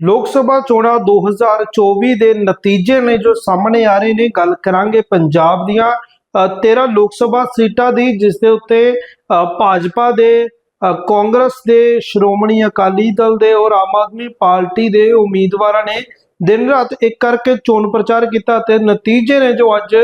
ਲੋਕ ਸਭਾ ਚੋਣਾਂ 2024 ਦੇ ਨਤੀਜੇ ਨੇ ਜੋ ਸਾਹਮਣੇ ਆ ਰਹੇ ਨੇ। ਗੱਲ ਕਰਾਂਗੇ ਪੰਜਾਬ ਦੀਆਂ। ਅ, 13 ਲੋਕ ਸਭਾ ਸੀਟਾਂ ਦੀ ਜਿਸ ਦੇ ਉੱਤੇ ਅ, ਭਾਜਪਾ ਦੇ ਕਾਂਗਰਸ ਦੇ ਸ਼੍ਰੋਮਣੀ ਅਕਾਲੀ ਦਲ ਦੇ ਔਰ ਆਮ ਆਦਮੀ ਪਾਰਟੀ ਦੇ ਉਮੀਦਵਾਰਾਂ ਨੇ ਦਿਨ ਰਾਤ ਇੱਕ ਕਰਕੇ ਚੋਣ ਪ੍ਰਚਾਰ ਕੀਤਾ ਤੇ ਨਤੀਜੇ ਨੇ ਜੋ ਅੱਜ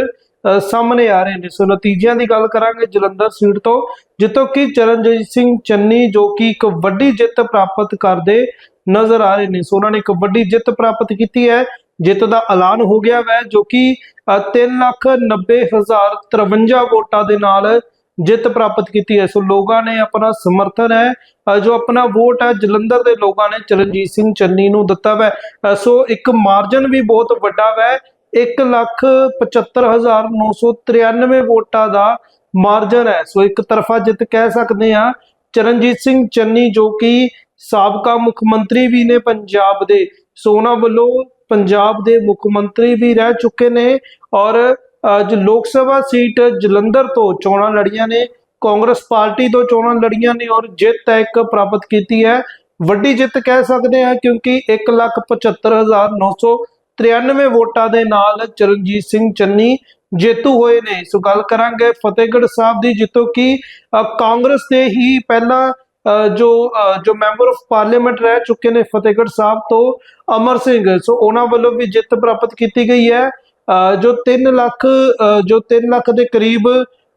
ਸਾਹਮਣੇ ਆ ਰਹੇ ਨੇ। ਸੋ ਨਤੀਜਿਆਂ ਦੀ ਗੱਲ ਕਰਾਂਗੇ ਜਲੰਧਰ ਸੀਟ ਤੋਂ, ਜਿੱਥੋਂ ਕਿ ਚਰਨਜੀਤ ਸਿੰਘ ਚੰਨੀ ਜੋ ਕਿ ਇੱਕ ਵੱਡੀ ਜਿੱਤ ਪ੍ਰਾਪਤ ਕਰਦੇ ਨਜ਼ਰ ਆ ਰਹੇ ਨੇ। ਸੋ ਉਹਨਾਂ ਨੇ ਇੱਕ ਵੱਡੀ ਜਿੱਤ ਪ੍ਰਾਪਤ ਕੀਤੀ ਹੈ। ਜਿੱਤ ਦਾ ਐਲਾਨ ਹੋ ਗਿਆ ਹੈ ਜੋ ਕਿ 390053 ਵੋਟਾਂ ਦੇ ਨਾਲ ਜਿੱਤ ਪ੍ਰਾਪਤ ਕੀਤੀ ਹੈ। ਸੋ ਲੋਕਾਂ ਨੇ ਆਪਣਾ ਸਮਰਥਨ ਹੈ ਜੋ ਆਪਣਾ ਵੋਟ ਹੈ, ਜਲੰਧਰ ਦੇ ਲੋਕਾਂ ਨੇ ਚਰਨਜੀਤ ਸਿੰਘ ਚੰਨੀ ਨੂੰ ਦਿੱਤਾ ਹੈ ਸੋ ਇੱਕ ਮਾਰਜਨ ਵੀ ਬਹੁਤ ਵੱਡਾ ਹੈ 175993 ਵੋਟਾਂ ਦਾ ਮਾਰਜਨ ਹੈ। ਸੋ ਇੱਕ ਤਰਫਾ ਜਿੱਤ ਕਹਿ ਸਕਦੇ ਆ ਚਰਨਜੀਤ ਸਿੰਘ ਚੰਨੀ, ਜੋ ਕਿ ਸਾਬਕਾ ਮੁੱਖ ਮੰਤਰੀ ਵੀ ਨੇ ਪੰਜਾਬ ਦੇ। ਸੋ ਉਹਨਾਂ ਵੱਲੋਂ ਪੰਜਾਬ ਦੇ ਮੁੱਖ ਮੰਤਰੀ ਵੀ ਰਹਿ ਚੁੱਕੇ ਨੇ ਔਰ ਜੋ ਲੋਕ ਸਭਾ ਸੀਟ ਜਲੰਧਰ ਤੋਂ ਚੋਣਾਂ ਲੜੀਆਂ ਨੇ, ਕਾਂਗਰਸ ਪਾਰਟੀ ਤੋਂ ਚੋਣਾਂ ਲੜੀਆਂ ਨੇ ਔਰ ਜਿੱਤ ਇੱਕ ਪ੍ਰਾਪਤ ਕੀਤੀ ਹੈ। ਵੱਡੀ ਜਿੱਤ ਕਹਿ ਸਕਦੇ ਹਾਂ ਕਿਉਂਕਿ 175993 ਵੋਟਾਂ ਦੇ ਨਾਲ ਚਰਨਜੀਤ ਸਿੰਘ ਚੰਨੀ ਜੇਤੂ ਹੋਏ ਨੇ। ਸੋ ਗੱਲ ਕਰਾਂਗੇ ਫਤਿਹਗੜ੍ਹ ਸਾਹਿਬ ਦੀ ਜਿੱਤੋਂ ਕਿ ਕਾਂਗਰਸ ਦੇ ਹੀ ਪਹਿਲਾਂ ਜੋ ਜੋ ਮੈਂਬਰ ਆਫ ਪਾਰਲੀਮੈਂਟ ਰਹਿ ਚੁੱਕੇ ਨੇ ਫਤਿਹਗੜ੍ਹ ਸਾਹਿਬ ਤੋਂ ਅਮਰ ਸਿੰਘ। ਸੋ ਉਹਨਾਂ ਵੱਲੋਂ ਵੀ ਜਿੱਤ ਪ੍ਰਾਪਤ ਕੀਤੀ ਗਈ ਹੈ। ਅ, ਜੋ 3 ਲੱਖ ਜੋ 3 ਲੱਖ ਦੇ ਕਰੀਬ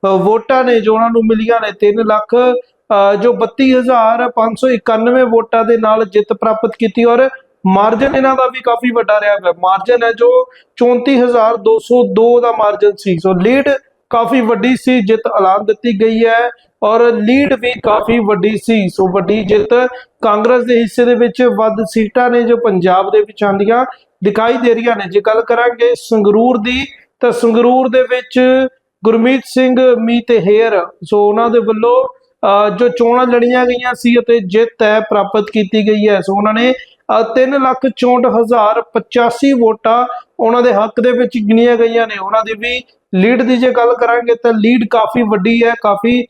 ਵੋਟਾਂ ਨੇ ਜੋ ਉਹਨਾਂ ਨੂੰ ਮਿਲੀਆਂ ਨੇ 3 ਲੱਖ ਅ, ਜੋ 32591 ਵੋਟਾਂ ਦੇ ਨਾਲ ਜਿੱਤ ਪ੍ਰਾਪਤ ਕੀਤੀ ਔਰ ਮਾਰਜਨ ਇਹਨਾਂ ਦਾ ਵੀ ਕਾਫੀ ਵੱਡਾ ਰਿਹਾ ਹੈ ਮਾਰਜਨ ਹੈ ਜੋ 34202 ਦਾ ਮਾਰਜਨ ਸੀ। ਸੋ ਲੀਡ ਕਾਫੀ ਵੱਡੀ ਸੀ ਜਿੱਤ ਐਲਾਨ ਦਿੱਤੀ ਗਈ ਹੈ ਔਰ ਲੀਡ ਵੀ ਕਾਫੀ ਵੱਡੀ ਸੀ। ਸੋ ਵੱਡੀ ਜਿੱਤ ਕਾਂਗਰਸ ਦੇ ਹਿੱਸੇ ਦੇ ਵਿੱਚ ਵੱਧ ਸੀਟਾਂ ਨੇ ਜੋ ਪੰਜਾਬ ਦੇ ਵਿੱਚ ਆਂਦੀਆਂ ਦਿਖਾਈ ਦੇ ਰਹੀਆਂ ਨੇ। ਜੇ ਗੱਲ ਕਰਾਂਗੇ ਸੰਗਰੂਰ ਦੀ ਤਾਂ ਸੰਗਰੂਰ ਦੇ ਵਿੱਚ ਗੁਰਮੀਤ ਸਿੰਘ ਮੀਤ ਹੇਅਰ ਸੋ ਉਹਨਾਂ ਦੇ ਵੱਲੋਂ ਅਹ, ਜੋ ਚੋਣਾਂ ਲੜੀਆਂ ਗਈਆਂ ਸੀ ਅਤੇ ਜਿੱਤ ਹੈ ਪ੍ਰਾਪਤ ਕੀਤੀ ਗਈ ਹੈ। ਸੋ ਉਹਨਾਂ ਨੇ ਤਿੰਨ ਲੱਖ ਚੌਂਹਠ ਹਜ਼ਾਰ 85 ਵੋਟਾਂ ਉਹਨਾਂ ਦੇ ਹੱਕ ਦੇ ਵਿੱਚ ਗਿਣੀਆਂ ਗਈਆਂ ਨੇ। ਉਹਨਾਂ ਦੀ ਵੀ ਲੀਡ ਦੀ ਜੇ ਗੱਲ ਕਰਾਂਗੇ ਤਾਂ ਲੀਡ ਕਾਫੀ ਵੱਡੀ ਹੈ ਕਾਫੀ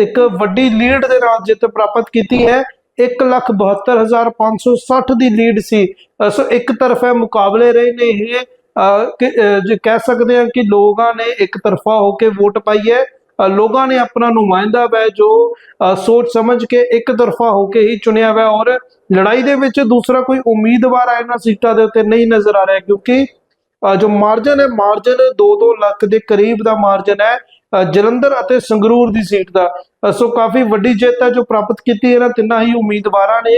ਇੱਕ ਵੱਡੀ ਲੀਡ ਦੇ ਨਾਲ ਜਿੱਤ ਪ੍ਰਾਪਤ ਕੀਤੀ ਹੈ। 172560 ਦੀ ਲੀਡ ਸੀ। ਸੋ ਇੱਕ ਤਰਫਾ ਮੁਕਾਬਲੇ ਰਹੇ ਨੇ ਇਹ ਅਹ, ਕਿ, ਜੇ ਕਹਿ ਸਕਦੇ ਹਾਂ ਕਿ ਲੋਕਾਂ ਨੇ ਇੱਕ ਤਰਫਾ ਹੋ ਕੇ ਵੋਟ ਪਾਈ ਹੈ। ਲੋਕਾਂ ਨੇ ਆਪਣਾ ਨੁਮਾਇੰਦਾ ਵੈ ਜੋ ਅ, ਸੋਚ ਸਮਝ ਕੇ ਇੱਕ ਤਰਫਾ ਹੋ ਕੇ ਹੀ ਚੁਣਿਆ ਵੈ ਔਰ ਲੜਾਈ ਦੇ ਵਿੱਚ ਦੂਸਰਾ ਕੋਈ ਉਮੀਦਵਾਰ ਇਹਨਾਂ ਸੀਟਾਂ ਦੇ ਉੱਤੇ ਨਹੀਂ ਨਜ਼ਰ ਆ ਰਿਹਾ ਕਿਉਂਕਿ ਜੋ ਮਾਰਜਨ ਹੈ, ਮਾਰਜਨ 2-2 ਲੱਖ ਦੇ ਕਰੀਬ ਦਾ ਮਾਰਜਨ ਹੈ ਜਲੰਧਰ ਅਤੇ ਸੰਗਰੂਰ ਦੀ ਸੀਟ ਦਾ। ਸੋ ਕਾਫੀ ਵੱਡੀ ਜਿੱਤ ਹੈ ਜੋ ਪ੍ਰਾਪਤ ਕੀਤੀ ਇਹਨਾਂ ਤਿੰਨਾਂ ਹੀ ਉਮੀਦਵਾਰਾਂ ਨੇ।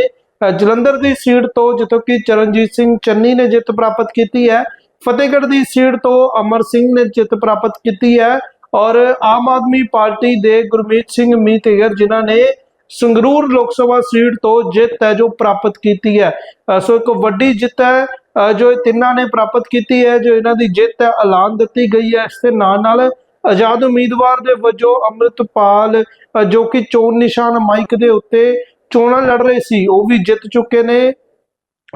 ਜਲੰਧਰ ਦੀ ਸੀਟ ਤੋਂ ਜਿੱਥੋਂ ਕਿ ਚਰਨਜੀਤ ਸਿੰਘ ਚੰਨੀ ਨੇ ਜਿੱਤ ਪ੍ਰਾਪਤ ਕੀਤੀ ਹੈ, ਫਤਿਹਗੜ੍ਹ ਦੀ ਸੀਟ ਤੋਂ ਅਮਰ ਸਿੰਘ ਨੇ ਜਿੱਤ ਪ੍ਰਾਪਤ ਕੀਤੀ ਹੈ ਔਰ ਆਮ ਆਦਮੀ ਪਾਰਟੀ ਦੇ ਗੁਰਮੀਤ ਸਿੰਘ ਮੀਤੇਗਰ, ਜਿਨ੍ਹਾਂ ਨੇ ਸੰਗਰੂਰ ਲੋਕ ਸਭਾ ਸੀਟ ਤੋਂ ਜਿੱਤ ਹੈ ਜੋ ਪ੍ਰਾਪਤ ਕੀਤੀ ਹੈ। ਸੋ ਇੱਕ ਵੱਡੀ ਜਿੱਤ ਹੈ ਜੋ ਇਹ ਤਿੰਨਾਂ ਨੇ ਪ੍ਰਾਪਤ ਕੀਤੀ ਹੈ, ਜੋ ਇਹਨਾਂ ਦੀ ਜਿੱਤ ਹੈ, ਐਲਾਨ ਦਿੱਤੀ ਗਈ ਹੈ। ਇਸ ਦੇ ਨਾਲ ਨਾਲ ਆਜ਼ਾਦ ਉਮੀਦਵਾਰ ਦੇ ਵਜੋਂ ਅੰਮ੍ਰਿਤਪਾਲ ਜੋ ਕਿ ਚੋਣ ਨਿਸ਼ਾਨ ਮਾਈਕ ਦੇ ਉੱਤੇ ਚੋਣਾਂ ਲੜ ਰਹੇ ਸੀ, ਉਹ ਵੀ ਜਿੱਤ ਚੁੱਕੇ ਨੇ।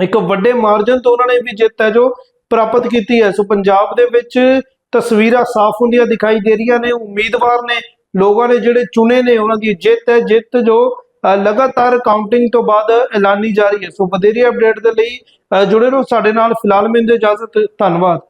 ਇੱਕ ਵੱਡੇ ਮਾਰਜਨ ਤੋਂ ਉਹਨਾਂ ਨੇ ਵੀ ਜਿੱਤ ਹੈ ਜੋ ਪ੍ਰਾਪਤ ਕੀਤੀ ਹੈ। ਸੋ ਪੰਜਾਬ ਦੇ ਵਿੱਚ ਤਸਵੀਰਾਂ ਸਾਫ਼ ਹੁੰਦੀਆਂ ਦਿਖਾਈ ਦੇ ਰਹੀਆਂ ਨੇ, ਉਮੀਦਵਾਰ ਨੇ ਲੋਕਾਂ ਨੇ ਜਿਹੜੇ ਚੁਣੇ ਨੇ ਉਹਨਾਂ ਦੀ ਜਿੱਤ ਹੈ ਜਿੱਤ ਜੋ ਅ, ਲਗਾਤਾਰ ਕਾਊਂਟਿੰਗ ਤੋਂ ਬਾਅਦ ਐਲਾਨੀ ਜਾ ਰਹੀ ਹੈ। ਸੋ ਵਧੇਰੇ ਅਪਡੇਟ ਦੇ ਲਈ ਅ, ਜੁੜੇ ਰਹੋ ਸਾਡੇ ਨਾਲ ਫਿਲਹਾਲ ਮੈਨੂੰ ਇਜਾਜ਼ਤ ਧੰਨਵਾਦ।